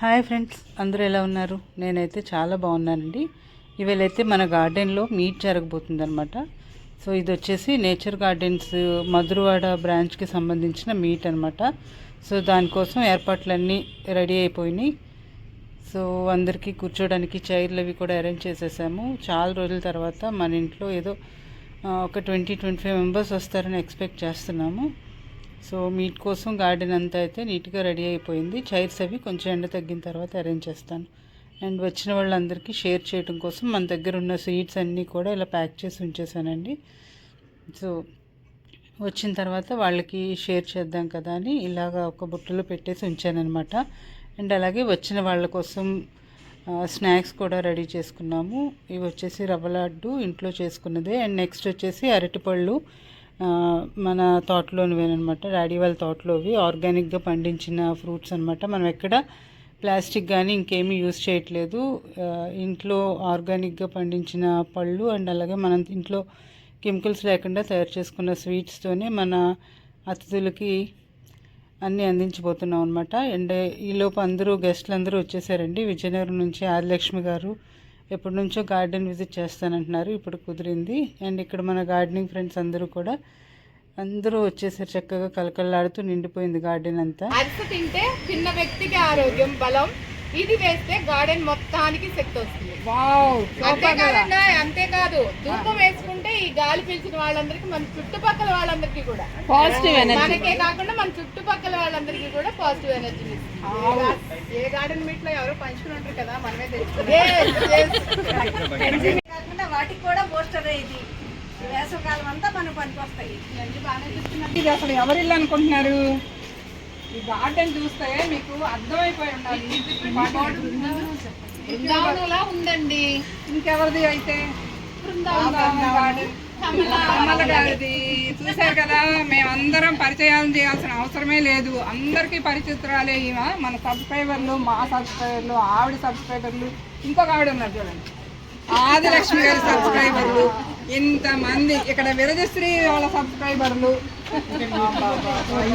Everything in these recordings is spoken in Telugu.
హాయ్ ఫ్రెండ్స్ అందరూ ఎలా ఉన్నారు? నేనైతే చాలా బాగున్నానండి. ఇవాళైతే మన గార్డెన్లో మీట్ జరగబోతుంది అనమాట సో ఇది వచ్చేసి నేచర్ గార్డెన్స్ మధురవాడ బ్రాంచ్కి సంబంధించిన మీట్ అనమాట సో దానికోసం ఏర్పాట్లన్నీ రెడీ అయిపోయినాయి. సో అందరికీ కూర్చోడానికి చైర్లు అవి కూడా అరేంజ్ చేసేసాము. చాలా రోజుల తర్వాత మన ఇంట్లో ఏదో ఒక ట్వంటీ ట్వంటీ ఫైవ్ మెంబర్స్ వస్తారని ఎక్స్పెక్ట్ చేస్తున్నాము. సో మీట్ కోసం గార్డెన్ అంతా అయితే నీట్గా రెడీ అయిపోయింది. చైర్స్ అవి కొంచెం ఎండ తగ్గిన తర్వాత అరేంజ్ చేస్తాను. అండ్ వచ్చిన వాళ్ళందరికీ షేర్ చేయడం కోసం మన దగ్గర ఉన్న స్వీట్స్ అన్నీ కూడా ఇలా ప్యాక్ చేసి ఉంచేసానండి. సో వచ్చిన తర్వాత వాళ్ళకి షేర్ చేద్దాం కదా అని ఇలాగ ఒక బుట్టలో పెట్టేసి ఉంచానన్నమాట. అండ్ అలాగే వచ్చిన వాళ్ళ కోసం స్నాక్స్ కూడా రెడీ చేసుకున్నాము. ఇవి వచ్చేసి రవ్వ లడ్డు ఇంట్లో చేసుకున్నదే. అండ్ నెక్స్ట్ వచ్చేసి అరటిపళ్ళు. మన తోటలోనివేనమాట డాడీ వాళ్ళ తోటలోవి. ఆర్గానిక్గా పండించిన ఫ్రూట్స్ అనమాట మనం ఎక్కడ ప్లాస్టిక్ కానీ ఇంకేమీ యూజ్ చేయట్లేదు. ఇంట్లో ఆర్గానిక్గా పండించిన పళ్ళు అండ్ అలాగే మనం ఇంట్లో కెమికల్స్ లేకుండా తయారు చేసుకున్న స్వీట్స్తోనే మన అతిథులకి అన్నీ అందించబోతున్నాం అనమాట అండ్ ఈలోపు అందరూ గెస్ట్లు అందరూ వచ్చేసారండి. విజయనగరం నుంచి ఆదిలక్ష్మి గారు ఎప్పటి నుంచో గార్డెన్ విజిట్ చేస్తానంటున్నారు. ఇప్పుడు కుదిరింది. అండ్ ఇక్కడ మన గార్డెనింగ్ ఫ్రెండ్స్ అందరూ కూడా అందరూ వచ్చేసారు చక్కగా కలకల్లాడుతూ నిండిపోయింది గార్డెన్ అంతా. తింటే చిన్న వ్యక్తికి ఆరోగ్యం బలం ఇది వేస్తే గార్డెన్ మొత్తానికి శక్తి వస్తుంది. అంతేకాదండి అంతేకాదు ధూపం వేసుకుంటే ఈ గాలి పీల్చిన వాళ్ళందరికీ మన చుట్టుపక్కల వాళ్ళందరికీ కూడా. పాజిటివ్ ఎనర్జీ మనకే కాకుండా మన చుట్టుపక్కల వాళ్ళందరికీ కూడా పాజిటివ్ ఎనర్జీ ఏ గార్డెన్ మీట్లో ఎవరో పంచుకుని ఉంటారు కదా మనమే తెలుసు కాకుండా వాటికి కూడా బూస్టర్ ఇది? వేసవకాలం అంతా మనకు పనికొస్తాయి. ఇది అసలు ఎవరు ఇల్లు అనుకుంటున్నారు? ఈ గార్డెన్ చూస్తే మీకు అర్థమైపోయి ఉండాలి. ఉందండి. ఇంకెవరిది అయితే? గారిది. చూశారు కదా మేమందరం పరిచయాలు చేయాల్సిన అవసరమే లేదు. అందరికీ పరిచితురాలే ఈమె. మన సబ్స్క్రైబర్లు మా సబ్స్క్రైబర్లు ఆవిడ సబ్స్క్రైబర్లు. ఇంకొక ఆవిడ ఉన్నారు చూడండి. ఆదిలక్ష్మి గారి సబ్స్క్రైబర్లు. ఇంతమంది ఇక్కడ విరజశ్రీ వాళ్ళ సబ్స్క్రైబర్లు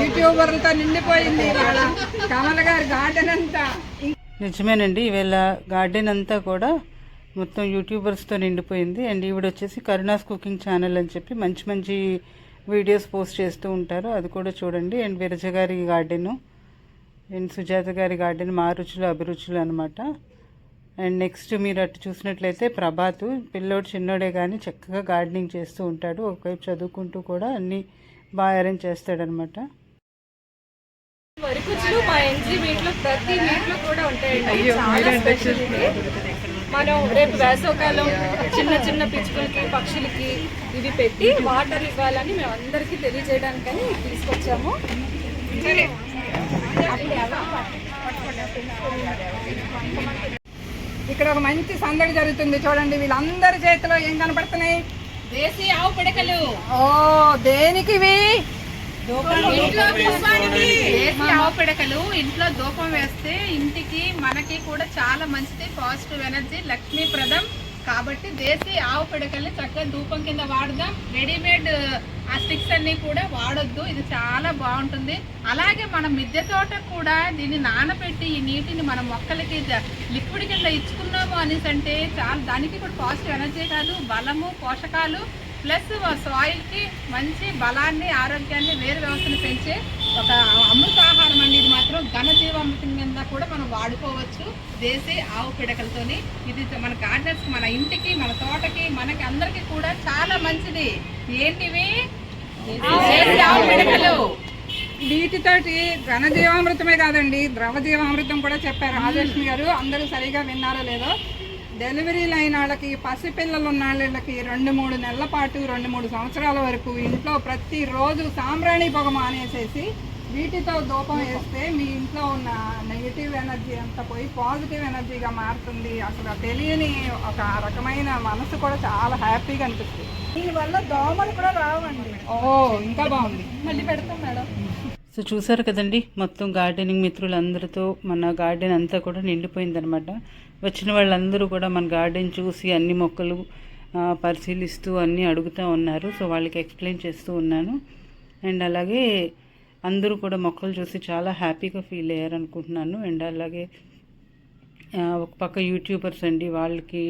యూట్యూబర్లతో నిండిపోయింది వాళ్ళ కమల గారి గార్డెన్ అంతా. నిజమేనండి ఈవేళ గార్డెన్ అంతా కూడా మొత్తం యూట్యూబర్స్తో నిండిపోయింది. అండ్ ఈవిడ వచ్చేసి కరుణాస్ కుకింగ్ ఛానల్ అని చెప్పి మంచి మంచి వీడియోస్ పోస్ట్ చేస్తూ ఉంటారు. అది కూడా చూడండి. అండ్ విరజ గారి గార్డెను అండ్ సుజాత గారి గార్డెన్ మా రుచులు అభిరుచులు అనమాట అండ్ నెక్స్ట్ మీరు అటు చూసినట్లయితే ప్రభాత్ పిల్లోడు చిన్నోడే కానీ చక్కగా గార్డెనింగ్ చేస్తూ ఉంటాడు. ఒకవైపు చదువుకుంటూ కూడా అన్నీ బాగా అరేంజ్ చేస్తాడనమాట మా ఎన్జీ మీట్లో ప్రతి మీట్లో కూడా ఉంటాయండి. చాలా మనం రేపు వేసవకాలం చిన్న చిన్న పిచ్చుకలకి పక్షులకి ఇవి పెట్టి వాటర్ ఇవ్వాలని మేము అందరికీ తెలియజేయడానికని తీసుకొచ్చాము. ఇక్కడ ఒక మంచి సందడి జరుగుతుంది చూడండి వీళ్ళందరి చేతిలో ఏం కనపడుతున్నాయి? దేశీ ఆవు పిడకలు. ఓ దేనికి ఇవి? దేశీ ఆవు పిడకలు. ఇంట్లో ధూపం వేస్తే ఇంటికి మనకి కూడా చాలా మంచిది పాజిటివ్ ఎనర్జీ లక్ష్మీప్రదం. కాబట్టి దేశీ ఆవు పిడకల్ని చక్కగా ధూపం కింద వాడదాం. రెడీమేడ్ uh, ఆ స్టిక్స్ అన్ని కూడా వాడొద్దు. ఇది చాలా బాగుంటుంది. అలాగే మన మిద్దె తోట కూడా దీన్ని నానబెట్టి ఈ నీటిని మన మొక్కలకి లిక్విడ్ కింద ఇచ్చుకున్నాము అనేసి అంటే చాలా. దానికి కూడా పాజిటివ్ ఎనర్జీ కాదు. బలము పోషకాలు ప్లస్ సాయిల్కి మంచి బలాన్ని ఆరోగ్యాన్ని వేరు వ్యవస్థను పెంచే ఒక అమృతాహారం అండి. ఇది మాత్రం ఘనజీవామృతం కింద కూడా మనం వాడుకోవచ్చు. దేశీ ఆవు పిడకలతోని. ఇది మన గార్డెన్స్ మన ఇంటికి మన తోటకి మనకి అందరికి కూడా చాలా మంచిది. ఏంటివి? ఆవు పిడకలు. వీటితోటి ఘనజీవామృతమే కాదండి. ద్రవ జీవామృతం కూడా చెప్పారు. రాజలక్ష్మి గారు అందరూ సరిగా విన్నారో లేదో డెలివరీలు అయిన వాళ్ళకి పసిపిల్లలు ఉన్న వాళ్ళకి రెండు మూడు నెలల పాటు రెండు మూడు సంవత్సరాల వరకు ఇంట్లో ప్రతిరోజు సాంబ్రాణి పొగ మానేసేసి వీటితో ధూపం వేస్తే మీ ఇంట్లో ఉన్న నెగిటివ్ ఎనర్జీ అంతా పోయి పాజిటివ్ ఎనర్జీగా మారుతుంది. అసలు తెలియని ఒక రకమైన మనసు కూడా చాలా హ్యాపీగా అనిపిస్తుంది. దీనివల్ల దోమలు కూడా రావండి. ఓ ఇంకా బాగుంది. మళ్ళీ పెడతాం మేడం. సో చూసారు కదండి మొత్తం గార్డెనింగ్ మిత్రులందరితో మన గార్డెన్ అంతా కూడా నిండిపోయిందనమాట వచ్చిన వాళ్ళందరూ కూడా మన గార్డెన్ చూసి అన్ని మొక్కలు పరిశీలిస్తూ అన్నీ అడుగుతూ ఉన్నారు. సో వాళ్ళకి ఎక్స్ప్లెయిన్ చేస్తూ ఉన్నాను. అండ్ అలాగే అందరూ కూడా మొక్కలు చూసి చాలా హ్యాపీగా ఫీల్ అయ్యారు అనుకుంటున్నాను అండ్ అలాగే ఒక పక్క యూట్యూబర్స్ అండి వాళ్ళకి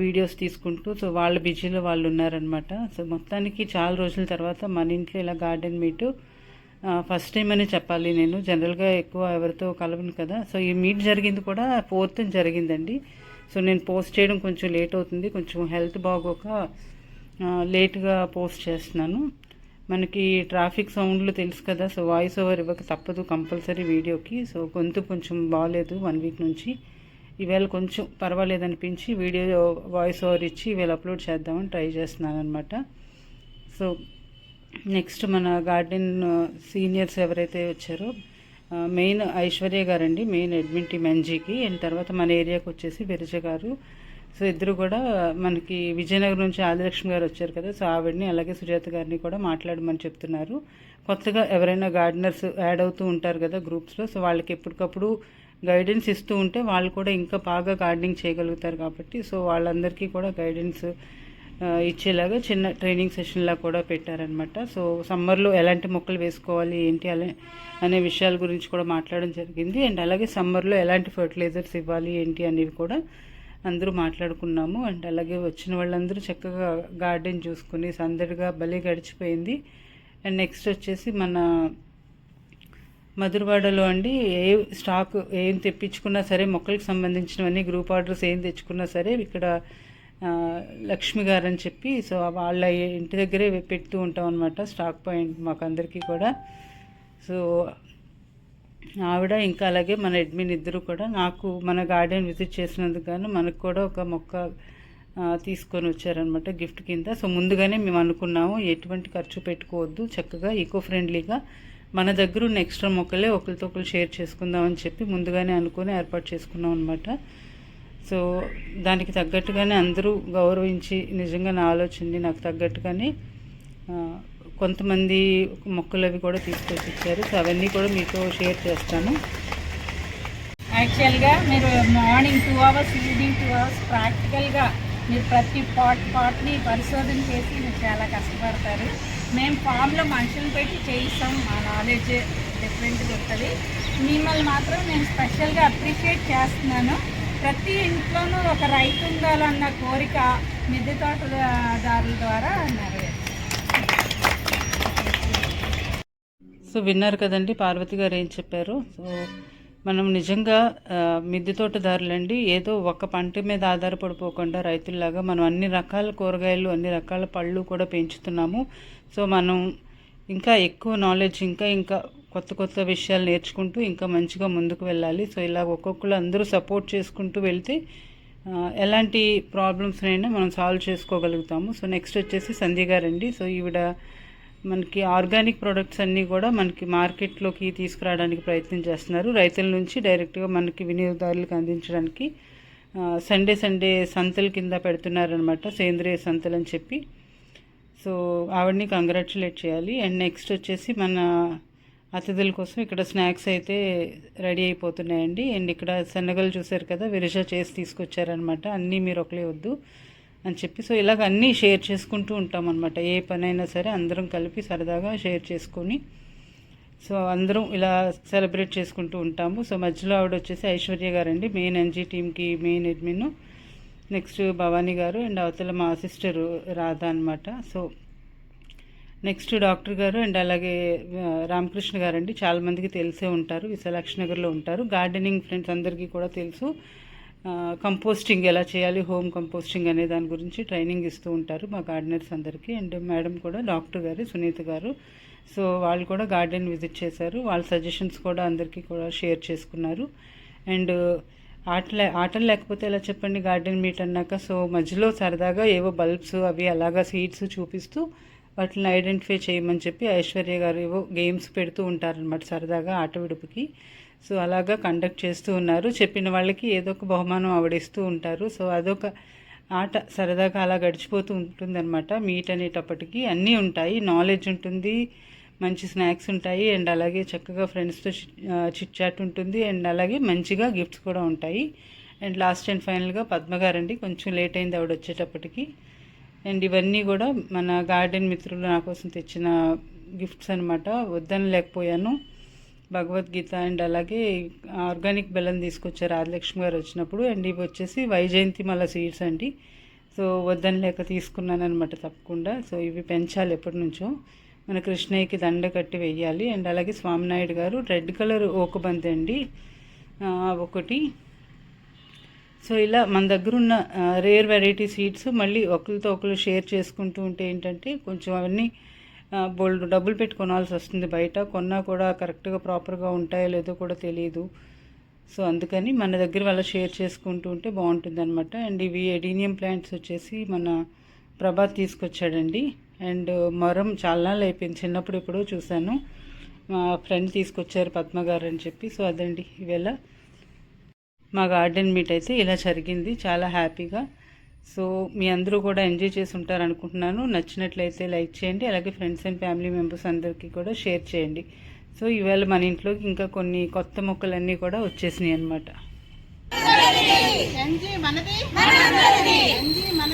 వీడియోస్ తీసుకుంటూ సో వాళ్ళ బిజీలో వాళ్ళు ఉన్నారనమాట సో మొత్తానికి చాలా రోజుల తర్వాత మన ఇంట్లో ఇలా గార్డెన్ మీటు ఫస్ట్ టైం అనే చెప్పాలి నేను. జనరల్గా ఎక్కువ ఎవరితో కలవను కదా. సో ఈ మీట్ జరిగింది కూడా ఫోర్త్ జరిగిందండి. సో నేను పోస్ట్ చేయడం కొంచెం లేట్ అవుతుంది. కొంచెం హెల్త్ బాగోక లేట్గా పోస్ట్ చేస్తున్నాను. మనకి ట్రాఫిక్ సౌండ్లు తెలుసు కదా. సో వాయిస్ ఓవర్ ఇవ్వక తప్పదు కంపల్సరీ వీడియోకి సో గొంతు కొంచెం బాగాలేదు వన్ వీక్ నుంచి. ఈవేళ కొంచెం పర్వాలేదు అనిపించి వీడియో వాయిస్ ఓవర్ ఇచ్చి ఈవేళ అప్లోడ్ చేద్దామని ట్రై చేస్తున్నాను అనమాట సో నెక్స్ట్ మన గార్డెన్ సీనియర్స్ ఎవరైతే వచ్చారో మెయిన్ ఐశ్వర్య గారండి మెయిన్ అడ్మిన్ టీమ్ ఎన్జీకి. అండ్ తర్వాత మన ఏరియాకి వచ్చేసి విరజ గారు. సో ఇద్దరు కూడా మనకి విజయనగరం నుంచి ఆదిలక్ష్మి గారు వచ్చారు కదా సో ఆవిడని అలాగే సుజాత గారిని కూడా మాట్లాడమని చెప్తున్నారు. కొత్తగా ఎవరైనా గార్డెనర్స్ యాడ్ అవుతూ ఉంటారు కదా గ్రూప్స్లో సో వాళ్ళకి ఎప్పటికప్పుడు గైడెన్స్ ఇస్తూ ఉంటే వాళ్ళు కూడా ఇంకా బాగా గార్డెనింగ్ చేయగలుగుతారు కాబట్టి సో వాళ్ళందరికీ కూడా గైడెన్స్ ఇచ్చేలాగా చిన్న ట్రైనింగ్ సెషన్లా కూడా పెట్టారనమాట సో సమ్మర్లో ఎలాంటి మొక్కలు వేసుకోవాలి ఏంటి అలా అనే విషయాల గురించి కూడా మాట్లాడడం జరిగింది. అండ్ అలాగే సమ్మర్లో ఎలాంటి ఫర్టిలైజర్స్ ఇవ్వాలి ఏంటి అనేవి కూడా అందరూ మాట్లాడుకున్నాము. అండ్ అలాగే వచ్చిన వాళ్ళందరూ చక్కగా గార్డెన్ చూసుకుని సందడిగా భలే గడిచిపోయింది. అండ్ నెక్స్ట్ వచ్చేసి మన మధురవాడలో అండి ఏ స్టాక్ ఏం తెప్పించుకున్నా సరే మొక్కలకు సంబంధించినవన్నీ గ్రూప్ ఆర్డర్స్ ఏం తెచ్చుకున్నా సరే ఇక్కడ లక్ష్మి గారు అని చెప్పి సో వాళ్ళ ఇంటి దగ్గరే పెడుతూ ఉంటాం అనమాట స్టాక్ పాయింట్ మాకు అందరికీ కూడా. సో ఆవిడ ఇంకా అలాగే మన అడ్మిన్ ఇద్దరు కూడా నాకు మన గార్డెన్ విజిట్ చేసినందుకు గాను మనకు కూడా ఒక మొక్క తీసుకొని వచ్చారనమాట గిఫ్ట్ కింద. సో ముందుగానే మేము అనుకున్నాము ఎటువంటి ఖర్చు పెట్టుకోవద్దు చక్కగా ఈకో ఫ్రెండ్లీగా మన దగ్గర ఉన్న ఎక్స్ట్రా మొక్కలే ఒకరితో ఒకరు షేర్ చేసుకుందామని చెప్పి ముందుగానే అనుకుని ఏర్పాటు చేసుకున్నాం అనమాట సో దానికి తగ్గట్టుగానే అందరూ గౌరవించి నిజంగా నా ఆలోచనని నాకు తగ్గట్టుగానే కొంతమంది మొక్కలు అవి కూడా తీసుకొచ్చి ఇచ్చారు సో అవన్నీ కూడా మీతో షేర్ చేస్తాను. యాక్చువల్గా మీరు morning two hours evening two hours ప్రాక్టికల్గా మీరు ప్రతి పాట్ పాట్ని పరిశోధన చేసి మీరు చాలా కష్టపడతారు. మేము ఫామ్లో మనుషులు పెట్టి చేయిస్తాం. మా నాలెడ్జ్ డిఫరెంట్గా ఉంటుంది. మిమ్మల్ని మాత్రం నేను స్పెషల్గా అప్రిషియేట్ చేస్తున్నాను. ప్రతి ఇంట్లోనూ ఒక రైతు ఉండాలన్న కోరిక మిద్దె తోటదారుల ద్వారా నెరవేరు సో విన్నారు కదండి పార్వతి గారు ఏం చెప్పారు? సో మనం నిజంగా మిద్దె తోటదారులండి ఏదో ఒక పంట మీద ఆధారపడిపోకుండా రైతుల్లాగా మనం అన్ని రకాల కూరగాయలు అన్ని రకాల పళ్ళు కూడా పెంచుతున్నాము. సో మనం ఇంకా ఎక్కువ నాలెడ్జ్ ఇంకా ఇంకా కొత్త కొత్త విషయాలు నేర్చుకుంటూ ఇంకా మంచిగా ముందుకు వెళ్ళాలి. సో ఇలా ఒక్కొక్కరు అందరూ సపోర్ట్ చేసుకుంటూ వెళ్తే ఎలాంటి ప్రాబ్లమ్స్నైనా మనం సాల్వ్ చేసుకోగలుగుతాము. సో నెక్స్ట్ వచ్చేసి సంధ్య గారండి. సో ఈవిడ మనకి ఆర్గానిక్ ప్రొడక్ట్స్ అన్నీ కూడా మనకి మార్కెట్లోకి తీసుకురావడానికి ప్రయత్నం చేస్తున్నారు. రైతుల నుంచి డైరెక్ట్గా మనకి వినియోగదారులకు అందించడానికి సండే సండే సంతల కింద పెడుతున్నారనమాట సేంద్రియ సంతలు అని చెప్పి. సో ఆవిడని కంగ్రాచులేట్ చేయాలి. అండ్ నెక్స్ట్ వచ్చేసి మన అతిథుల కోసం ఇక్కడ స్నాక్స్ అయితే రెడీ అయిపోతున్నాయండి. అండ్ ఇక్కడ శనగలు చూసారు కదా విరజ చేసి తీసుకొచ్చారనమాట అన్నీ మీరు ఒకలే వద్దు అని చెప్పి. సో ఇలాగ అన్నీ షేర్ చేసుకుంటూ ఉంటాం అనమాట ఏ పనైనా సరే అందరం కలిపి సరదాగా షేర్ చేసుకొని సో అందరం ఇలా సెలబ్రేట్ చేసుకుంటూ ఉంటాము. సో మధ్యలో ఆవిడ వచ్చేసి ఐశ్వర్య గారండి మెయిన్ ఎన్జీ టీమ్కి మెయిన్ అడ్మిన్. నెక్స్ట్ భవానీ గారు అండ్ అవతల మా సిస్టరు రాధా అనమాట సో నెక్స్ట్ డాక్టర్ గారు అండ్ అలాగే రామకృష్ణ గారు అండి చాలామందికి తెలిసే ఉంటారు. విశాలాక్షి నగర్లో ఉంటారు. గార్డెనింగ్ ఫ్రెండ్స్ అందరికీ కూడా తెలుసు. కంపోస్టింగ్ ఎలా చేయాలి హోమ్ కంపోస్టింగ్ అనే దాని గురించి ట్రైనింగ్ ఇస్తూ ఉంటారు మా గార్డెనర్స్ అందరికీ. అండ్ మేడం కూడా డాక్టర్ గారు సునీత గారు. సో వాళ్ళు కూడా గార్డెన్ విజిట్ చేశారు. వాళ్ళ సజెషన్స్ కూడా అందరికీ కూడా షేర్ చేసుకున్నారు. అండ్ ఆటలే ఆటలు లేకపోతే ఎలా చెప్పండి? గార్డెన్ మీట్ అన్నాక సో మధ్యలో సరదాగా ఏవో బల్బ్స్ అవి అలాగా సీడ్స్ చూపిస్తూ వాటిని ఐడెంటిఫై చేయమని చెప్పి ఐశ్వర్య గారు ఏవో గేమ్స్ పెడుతూ ఉంటారనమాట సరదాగా ఆట విడుపుకి. సో అలాగా కండక్ట్ చేస్తూ ఉన్నారు. చెప్పిన వాళ్ళకి ఏదో ఒక బహుమానం ఆవిడిస్తూ ఉంటారు. సో అదొక ఆట సరదాగా అలా గడిచిపోతూ ఉంటుందన్నమాట. మీట్ అనేటప్పటికి అన్నీ ఉంటాయి. నాలెడ్జ్ ఉంటుంది మంచి స్నాక్స్ ఉంటాయి అండ్ అలాగే చక్కగా ఫ్రెండ్స్తో చిట్ చాట్ ఉంటుంది అండ్ అలాగే మంచిగా గిఫ్ట్స్ కూడా ఉంటాయి. అండ్ లాస్ట్ అండ్ ఫైనల్గా పద్మ గారండి కొంచెం లేట్ అయింది ఆవిడ వచ్చేటప్పటికి. అండ్ ఇవన్నీ కూడా మన గార్డెన్ మిత్రులు నా కోసం తెచ్చిన గిఫ్ట్స్ అనమాట వద్దని లేకపోయాను. భగవద్గీత అండ్ అలాగే ఆర్గానిక్ బెల్లం తీసుకొచ్చారు ఆదిలక్ష్మి గారు వచ్చినప్పుడు. అండ్ ఇవి వచ్చేసి వైజయంతి మల సీడ్స్ అండి. సో వద్దని లేక తీసుకున్నాను అనమాట తప్పకుండా. సో ఇవి పెంచాలి ఎప్పటి నుంచో మన కృష్ణయ్యకి దండ కట్టి వెయ్యాలి. అండ్ అలాగే స్వామినాయుడు గారు రెడ్ కలర్ ఓకబంతి అండి. ఒకటి. సో ఇలా మన దగ్గర ఉన్న రేర్ వెరైటీ స్వీట్స్ మళ్ళీ ఒకరితో ఒకరు షేర్ చేసుకుంటూ ఉంటే ఏంటంటే కొంచెం అవన్నీ బోల్డ్ డబ్బులు పెట్టి కొనాల్సి వస్తుంది బయట. కొన్నా కూడా కరెక్ట్గా ప్రాపర్గా ఉంటాయో లేదో కూడా తెలియదు సో అందుకని మన దగ్గర వాళ్ళ షేర్ చేసుకుంటూ ఉంటే బాగుంటుంది అనమాట అండ్ ఇవి ఎడీనియం ప్లాంట్స్ వచ్చేసి మన ప్రభాత్ తీసుకొచ్చాడండి. అండ్ మరం చాలా నాళ్ళు అయిపోయింది. చిన్నప్పుడు ఎప్పుడో చూశాను. మా ఫ్రెండ్ తీసుకొచ్చారు పద్మ గారు అని చెప్పి. సో అదండి ఇవేళ మా గార్డెన్ మీట్ అయితే ఇలా జరిగింది. చాలా హ్యాపీగా. సో మీ అందరూ కూడా ఎంజాయ్ చేసి ఉంటారు అనుకుంటున్నాను నచ్చినట్లయితే లైక్ చేయండి. అలాగే ఫ్రెండ్స్ అండ్ ఫ్యామిలీ మెంబర్స్ అందరికీ కూడా షేర్ చేయండి. సో ఈవేళ మన ఇంట్లోకి ఇంకా కొన్ని కొత్త మొక్కలన్నీ కూడా వచ్చేసినాయి అనమాట మనది? ఎన్జీ మన